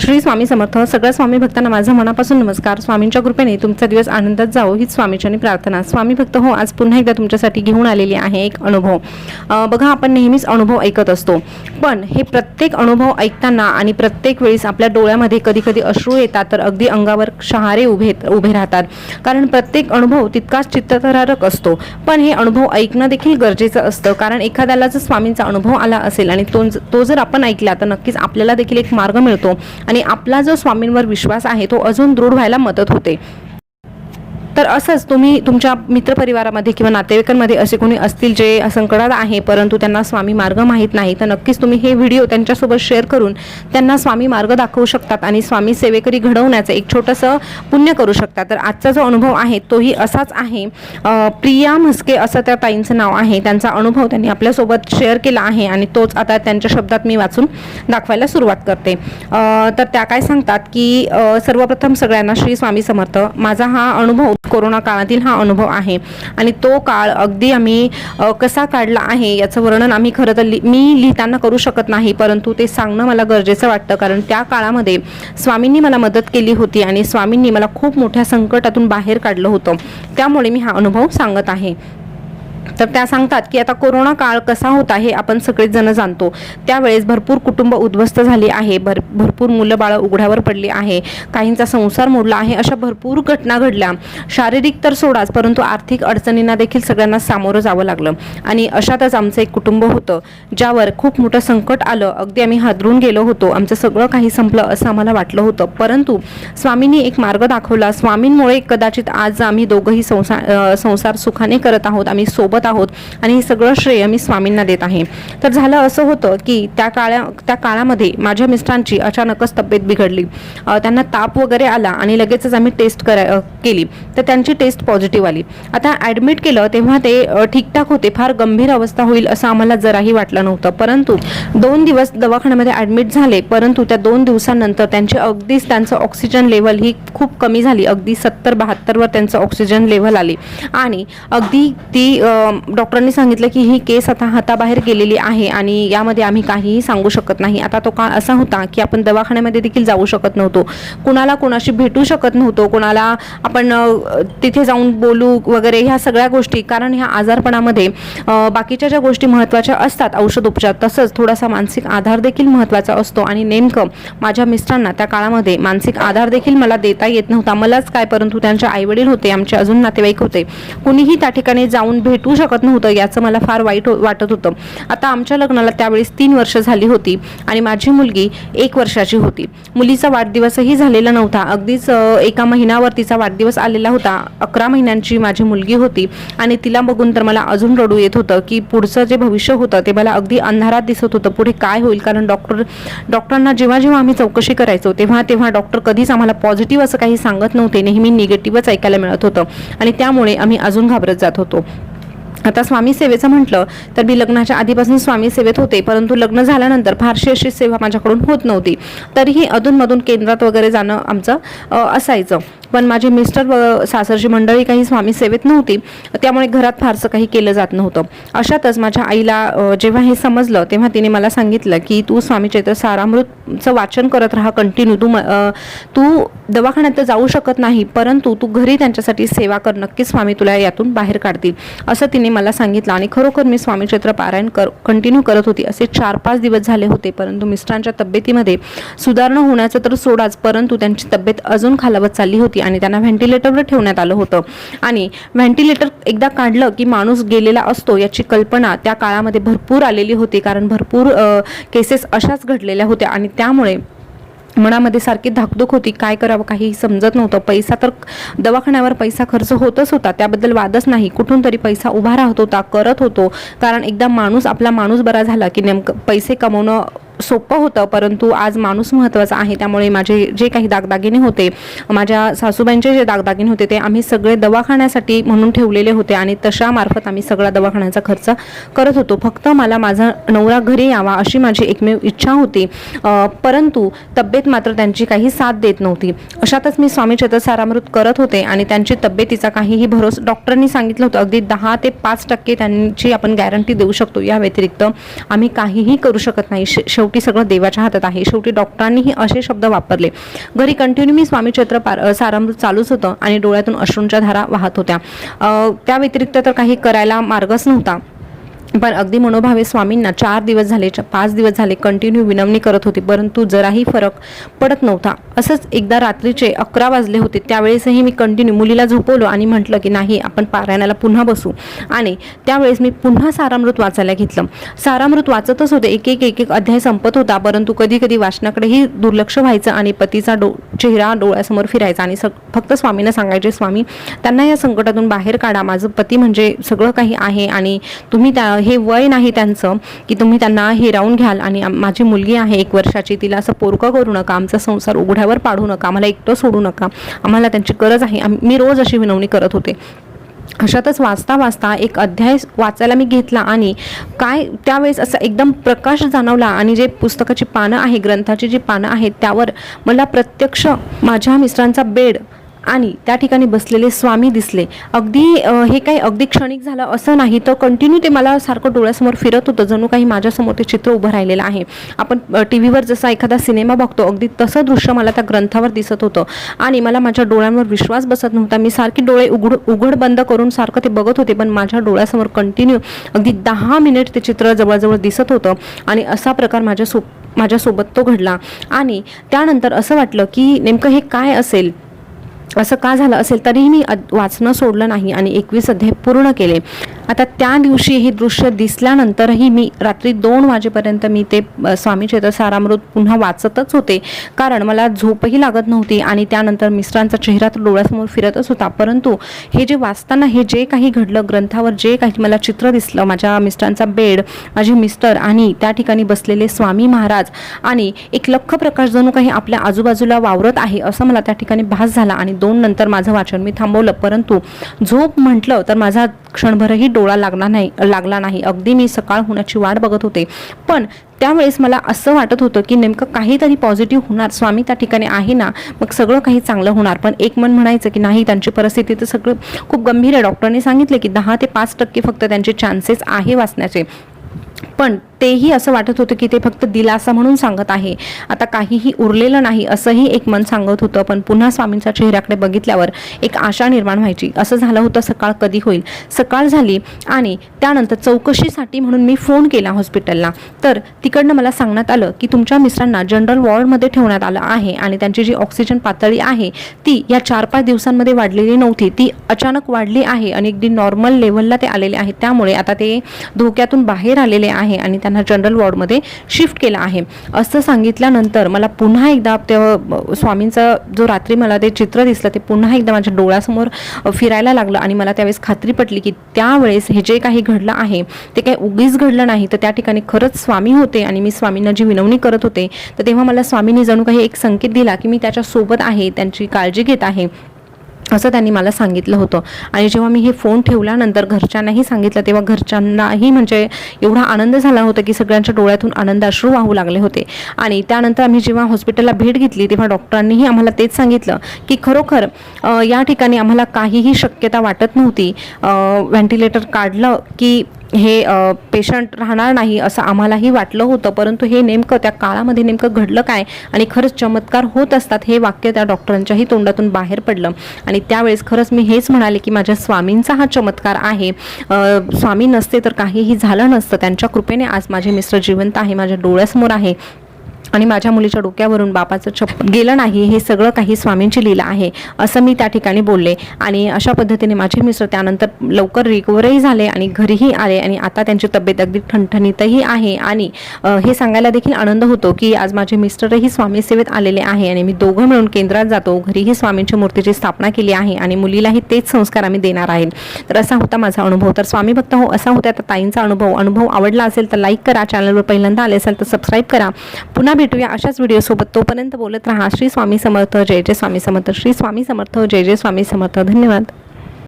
श्री स्वामी समर्थ. सगळ्या स्वामी भक्तांना माझा मनापासून नमस्कार. स्वामींच्या कृपेने तुमचा दिवस आनंदात जावो हीच स्वामीच्यानी प्रार्थना. स्वामी भक्त हो आज पुन्हा एकदा तुमच्यासाठी घेऊन आलेली आहे एक अनुभव. बघा आपण नेहमीच अनुभव ऐकत असतो. पण हे प्रत्येक अनुभव ऐकताना आणि प्रत्येक वेळेस आपल्या डोळ्यामध्ये कधी कधी अश्रू येतात तर अगदी अंगावर शहारे उभे उभे राहतात. कारण प्रत्येक अनुभव तितकाच चित्तथरारक असतो. पण हे अनुभव ऐकणं देखील गरजेचं असतं. कारण एखाद्याला जर स्वामींचा अनुभव आला असेल आणि तो तो जर आपण ऐकला तर नक्कीच आपल्याला देखील एक मार्ग मिळतो. आणि आपला जो स्वामींवर विश्वास आहे तो अजून दृढ व्हायला मदत होते. तर असंच तुम्ही तुमच्या मित्रपरिवारामध्ये किंवा नातेवाईकांमध्ये असे कोणी असतील जे संकटात आहे परंतु त्यांना स्वामी मार्ग माहीत नाही तर नक्कीच तुम्ही हे व्हिडिओ त्यांच्यासोबत शेअर करून त्यांना स्वामी मार्ग दाखवू शकतात आणि स्वामी सेवेकरी घडवण्याचं एक छोटंसं पुण्य करू शकता तर आजचा जो अनुभव आहे तोही असाच आहे. प्रिया म्हस्के असं त्या ताईंचं नाव आहे. त्यांचा अनुभव त्यांनी आपल्यासोबत शेअर केला आहे आणि तोच आता त्यांच्या शब्दात मी वाचून दाखवायला सुरुवात करते. तर त्या काय सांगतात की सर्वप्रथम सगळ्यांना श्री स्वामी समर्थ. माझा हा अनुभव कोरोना काळातील हा अनुभव आहे. आणि तो काळ अगदी आम्ही कसा काढला आहे याचं वर्णन आम्ही खरं तर लि- मी लिहिताना करू शकत नाही परंतु ते सांगणं मला गरजेचं वाटतं. कारण त्या काळामध्ये स्वामींनी मला मदत केली होती आणि स्वामींनी मला खूप मोठ्या संकटातून बाहेर काढलं होतं. त्यामुळे मी हा अनुभव सांगत आहे. तर त्या सांगतात की आता कोरोना काळ कसा होता हे आपण सगळेच जण जाणतो. त्यावेळेस भरपूर कुटुंब उद्ध्वस्त झाली आहे. भर भरपूर मुलं बाळं उघड्यावर पडली आहे. काहींचा संसार मोडला आहे. अशा भरपूर घटना घडल्या. शारीरिक तर सोडाच परंतु आर्थिक अडचणींना देखील सगळ्यांना सामोरं जावं लागलं. आणि अशातच आमचं एक कुटुंब होतं ज्यावर खूप मोठं संकट आलं. अगदी आम्ही हादरून गेलो होतो. आमचं सगळं काही संपलं असं आम्हाला वाटलं होतं. परंतु स्वामींनी एक मार्ग दाखवला. स्वामींमुळे कदाचित आज आम्ही दोघंही संसार संसार सुखाने करत आहोत. आम्ही सोबत आहोत आणि हे सगळं श्रेय मी स्वामींना देत आहे. तर झालं असं होतं की त्या काळा त्या काळामध्ये माझ्या मिस्टरांची अचानकच तब्येत बिघडली. त्यांना ताप वगैरे आला आणि लगेचच आम्ही टेस्ट करा केली. तर त्यांची टेस्ट पॉझिटिव्ह आली. आता ॲडमिट केलं तेव्हा ते ठीकठाक होते. फार गंभीर अवस्था होईल असं आम्हाला जराही वाटलं नव्हतं. परंतु दोन दिवस दवाखान्यामध्ये ॲडमिट झाले. परंतु त्या दोन दिवसानंतर त्यांची अगदीच त्यांचं ऑक्सिजन लेवल ही खूप कमी झाली. अगदी सत्तर बहात्तरवर त्यांचं ऑक्सिजन लेवल आली. आणि अगदी ती डॉक्टरांनी सांगितलं की ही केस आता हाताबाहेर गेलेली आहे आणि यामध्ये आम्ही काहीही सांगू शकत नाही. आता तो काळ असा होता की आपण दवाखान्यामध्ये देखील जाऊ शकत नव्हतो. कुणाला कोणाशी भेटू शकत नव्हतो. कुणाला आपण तिथे जाऊन बोलू वगैरे ह्या सगळ्या गोष्टी. कारण ह्या आजारपणामध्ये बाकीच्या ज्या गोष्टी महत्त्वाच्या असतात औषध उपचार तसंच थोडासा मानसिक आधार देखील महत्त्वाचा असतो. आणि नेमकं माझ्या मिस्टरांना त्या काळामध्ये मानसिक आधार देखील मला देता येत नव्हता. मलाच काय परंतु त्यांचे आईवडील होते आमचे अजून नातेवाईक होते. कुणीही त्या ठिकाणी जाऊन भेटू शकत नव्हतं याचं मला फार वाईट हो- वाटत होतं. आता आमच्या लग्नाला त्यावेळेस तीन वर्ष झाली होती आणि माझी मुलगी एक वर्षाची होती. मुलीचा वाढदिवसही झालेला नव्हता. अगदीच एका महिन्यावर तिचा वाढदिवस आलेला होता. अकरा महिन्यांची माझी मुलगी होती आणि तिला बघून तर मला अजून रडू येत होतं की पुढचं जे भविष्य होतं ते मला अगदी अंधारात दिसत होतं. पुढे काय होईल? कारण डॉक्टर डॉक्टरांना जेव्हा जेव्हा आम्ही चौकशी करायचो तेव्हा तेव्हा डॉक्टर कधीच आम्हाला पॉझिटिव्ह असं काही सांगत नव्हते. नेहमी निगेटिव्हच ऐकायला मिळत होतं. आणि त्यामुळे आम्ही अजून घाबरत जात होतो. आता स्वामी सेवेचं म्हटलं तर मी लग्नाच्या आधीपासून स्वामी सेवेत होते परंतु लग्न झाल्यानंतर फारशी अशी सेवा माझ्याकडून होत नव्हती. तरीही अधूनमधून केंद्रात वगैरे जाणं आमचं असायचं. पण माझे मिस्टर व सासरची मंडळी काही स्वामी सेवेत नव्हती त्यामुळे घरात फारसं काही केलं जात नव्हतं. अशातच माझ्या आईला जेव्हा हे समजलं तेव्हा तिने मला सांगितलं की तू स्वामी चैत्र सारामृतचं वाचन करत राहा कंटिन्यू तू म- तू दवाखान्यात तर जाऊ शकत नाही परंतु तू घरी त्यांच्यासाठी सेवा कर नक्कीच स्वामी तुला यातून बाहेर काढतील. असं तिने मला सांगितलं आणि खरोखर मी स्वामी चैत्र पारायण कर कंटिन्यू करत होती. असे चार पाच दिवस झाले होते परंतु मिस्टरांच्या तब्येतीमध्ये सुधारणा होण्याचं तर सोडाच परंतु त्यांची तब्येत अजून खालावत चालली होती. आणि त्यांना व्हेंटिलेटरवर ठेवण्यात आलं होतं. आणि व्हेंटिलेटर एकदा काढलं की माणूस गेलेला असतो याची कल्पना त्या काळामध्ये भरपूर आलेली होती. कारण भरपूर केसेस अशाच घडलेल्या होत्या आणि त्यामुळे मनामध्ये सारखी धाकधूक होती. काय करावं काही समजत नव्हतं. पैसा तर दवाखान्यावर पैसा खर्च होतच होता. त्याबद्दल वादच नाही. कुठून तरी पैसा उभा राहत होता करत होतो. कारण एकदा माणूस आपला माणूस बरा झाला की नेमकं पैसे कमवणं सोपं होतं परंतु आज माणूस महत्त्वाचा आहे. त्यामुळे माझे जे काही दागदागिने होते माझ्या सासूबाईंचे जे दागदागिने होते ते आम्ही सगळे दवाखान्यासाठी म्हणून ठेवलेले होते आणि तशा मार्फत आम्ही सगळा दवाखान्याचा खर्च करत होतो. फक्त मला माझा नवरा घरी यावा अशी माझी एकमेव इच्छा होती. परंतु तब्येत मात्र त्यांची काही साथ देत नव्हती. अशातच मी स्वामी चतसारामृत करत होते आणि त्यांची तब्येतीचा काहीही भरोसा डॉक्टरांनी सांगितलं होतं अगदी दहा ते पाच टक्के त्यांची आपण गॅरंटी देऊ शकतो. या व्यतिरिक्त आम्ही काहीही करू शकत नाही. शेव शेवटी सगळं देवाच्या हातात आहे. शेवटी डॉक्टरांनीही असे शब्द वापरले. घरी कंटिन्यू मी स्वामी चैत्र पार सारंभ सारामृत चालूच होतं आणि डोळ्यातून अश्रूंच्या धारा वाहत होत्या. त्या व्यतिरिक्त तर काही करायला मार्गच नव्हता. पण अगदी मनोभावे स्वामींना चार दिवस झाले च- पाच दिवस झाले कंटिन्यू विनवणी करत होती परंतु जराही फरक पडत नव्हता. असंच एकदा रात्रीचे अकरा वाजले होते त्यावेळेसही मी कंटिन्यू मुलीला झोपवलं आणि म्हटलं की नाही आपण पारायणाला पुन्हा बसू. आणि त्यावेळेस मी पुन्हा सारामृत वाचायला घेतलं. सारामृत वाचतच होते एक एक एक एक अध्याय संपत होता परंतु कधी कधी वाचनाकडेही दुर्लक्ष व्हायचं आणि पतीचा डो चेहरा डोळ्यासमोर फिरायचा आणि सग फक्त स्वामींना सांगायचे स्वामी त्यांना या संकटातून बाहेर काढा माझं पती म्हणजे सगळं काही आहे आणि तुम्ही त्या हे वय नाही त्यांचं की तुम्ही त्यांना हिरावून घ्याल आणि माझी मुलगी आहे एक वर्षाची तिला असं पोरकं करू नका आमचा संसार उघड्यावर पाडू नका आम्हाला एकटं सोडू नका आम्हाला त्यांची गरज आहे मी रोज अशी विनवणी करत होते. अशातच वाचता वाचता एक अध्याय वाचायला मी घेतला आणि काय त्यावेळेस असं एकदम प्रकाश जाणवला आणि जे पुस्तकाची पानं आहे ग्रंथाची जी पानं आहेत त्यावर मला प्रत्यक्ष माझ्या मिस्टरांचा बेड आणि त्या ठिकाणी बसलेले स्वामी दिसले. अगदी हे काही अगदी क्षणिक झालं असं नाही तर कंटिन्यू ते मला सारखं डोळ्यासमोर फिरत होतं जणू काही माझ्यासमोर ते चित्र उभं राहिलेलं आहे. आपण टी व्हीवर जसा एखादा सिनेमा बघतो अगदी तसं दृश्य मला त्या ग्रंथावर दिसत होतं. आणि मला माझ्या डोळ्यांवर विश्वास बसत नव्हता. मी सारखी डोळे उघड उघड बंद करून सारखं ते बघत होते पण माझ्या डोळ्यासमोर कंटिन्यू अगदी दहा मिनिट ते चित्र जवळजवळ दिसत होतं. आणि असा प्रकार माझ्या सो माझ्यासोबत तो घडला. आणि त्यानंतर असं वाटलं की नेमकं हे काय असेल? असं का झालं असेल? तरीही मी अद- वाचणं सोडलं नाही आणि एकवीस अध्याय पूर्ण केले. आता त्या दिवशी हे दृश्य दिसल्यानंतरही मी रात्री दोन वाजेपर्यंत मी ते स्वामी चैत्र सारामृत पुन्हा वाचतच होते. कारण मला झोपही लागत नव्हती आणि त्यानंतर मिस्टरांचा चेहरा तर डोळ्यासमोर फिरतच होता. परंतु हे जे वाचताना हे जे काही घडलं ग्रंथावर जे काही मला चित्र दिसलं माझ्या मिस्टरांचा बेड माझे मिस्टर आणि त्या ठिकाणी बसलेले स्वामी महाराज आणि एक लख प्रकाश जणू काही आपल्या आजूबाजूला वावरत आहे असं मला त्या ठिकाणी भास झाला आणि दोन नंतर माझं वाचन मी थांबवलं. परंतु झोप म्हटलं तर माझा क्षणभरही डोळा लागला नाही लागला नाही. अगदी मी सकाळ होण्याची वाट बघत होते. पण त्यावेळेस मला असं वाटत होतं की नेमकं काहीतरी पॉझिटिव्ह होणार. स्वामी त्या ठिकाणी आहे ना मग सगळं काही चांगलं होणार. पण एक मन म्हणायचं की नाही त्यांची परिस्थिती तर सगळं खूप गंभीर आहे. डॉक्टरने सांगितले की दहा ते पाच टक्के फक्त त्यांचे चान्सेस आहे वाचण्याचे. पण तेही असं वाटत होतं की ते फक्त दिलासा म्हणून सांगत आहे. आता काहीही उरलेलं नाही असंही एक मन सांगत होतं. पण पुन्हा स्वामींच्या चेहऱ्याकडे बघितल्यावर एक आशा निर्माण व्हायची. असं झालं होतं सकाळ कधी होईल? सकाळ झाली आणि त्यानंतर चौकशीसाठी म्हणून मी फोन केला हॉस्पिटलला. तर तिकडनं मला सांगण्यात आलं की तुमच्या मिस्टरांना जनरल वॉर्डमध्ये ठेवण्यात आलं आहे आणि त्यांची जी ऑक्सिजन पातळी आहे ती या चार पाच दिवसांमध्ये वाढलेली नव्हती. ती अचानक वाढली आहे आणि अगदी नॉर्मल लेवलला ते आलेले आहेत. त्यामुळे आता ते धोक्यातून बाहेर आलेले आहे आणि त्यांना जनरल वॉर्डमध्ये शिफ्ट केलं आहे. असं सांगितल्यानंतर मला पुन्हा एकदा तेव्हा स्वामींचा जो रात्री मला ते चित्र दिसलं ते पुन्हा एकदा माझ्या डोळ्यासमोर फिरायला लागलं आणि मला त्यावेळेस खात्री पटली की त्यावेळेस हे जे काही घडलं आहे ते काही उगीच घडलं नाही. तर त्या ठिकाणी खरंच स्वामी होते आणि मी स्वामींना जी विनवणी करत होते तर तेव्हा मला स्वामींनी जणू काही एक संकेत दिला की मी त्याच्यासोबत आहे त्यांची काळजी घेत आहे. असं त्यांनी मला सांगितलं होतं. आणि जेव्हा मी हे फोन ठेवल्यानंतर घरच्यांनाही सांगितलं तेव्हा घरच्यांनाही म्हणजे एवढा आनंद झाला होता की सगळ्यांच्या डोळ्यातून आनंद अश्रू वाहू लागले होते. आणि त्यानंतर आम्ही जेव्हा हॉस्पिटलला भेट घेतली तेव्हा डॉक्टरांनीही आम्हाला तेच सांगितलं की खरोखर या ठिकाणी आम्हाला काहीही शक्यता वाटत नव्हती. व्हेंटिलेटर काढलं की हे पेशंट राहणार नाही असं आम्हालाही वाटलं होतं. परंतु हे नेमकं त्या काळामध्ये नेमकं घडलं काय? आणि खरंच चमत्कार होत असतात हे वाक्य त्या डॉक्टरांच्याही तोंडातून बाहेर पडलं. आणि त्यावेळेस खरंच मी हेच म्हणाले की माझ्या स्वामींचा हा चमत्कार आहे. स्वामी नसते तर काहीही झालं नसतं. त्यांच्या कृपेने आज माझे मिस्टर जिवंत आहे माझ्या डोळ्यासमोर आहे. आणि माझ्या मुलीच्या डोक्यावरून बापाचं छप गेलं नाही हे सगळं काही स्वामींची लीला आहे असं मी त्या ठिकाणी बोलले. आणि अशा पद्धतीने माझे मिस्टर त्यानंतर लवकर रिकवरही झाले आणि घरीही आले आणि आता त्यांची तब्येत अगदी ठणठणीतही आहे. आणि हे सांगायला देखील आनंद होतो की आज माझे मिस्टरही स्वामी सेवेत आलेले आहे आणि मी दोघं मिळून केंद्रात जातो. घरीही स्वामींच्या मूर्तीची स्थापना केली आहे आणि मुलीलाही तेच संस्कार आम्ही देणार आहे. तर असा होता माझा अनुभव. तर स्वामी भक्त हो असा होता ताईंचा अनुभव. अनुभव आवडला असेल तर लाईक करा. चॅनलवर पहिल्यांदा आले असेल तर सबस्क्राईब करा. पुन्हा पुन्हा भेटूया अशाच व्हिडिओसोबत तोपर्यंत बोलत राहा. श्री स्वामी समर्थ. जय जय स्वामी समर्थ. श्री स्वामी समर्थ. जय जय स्वामी समर्थ. धन्यवाद.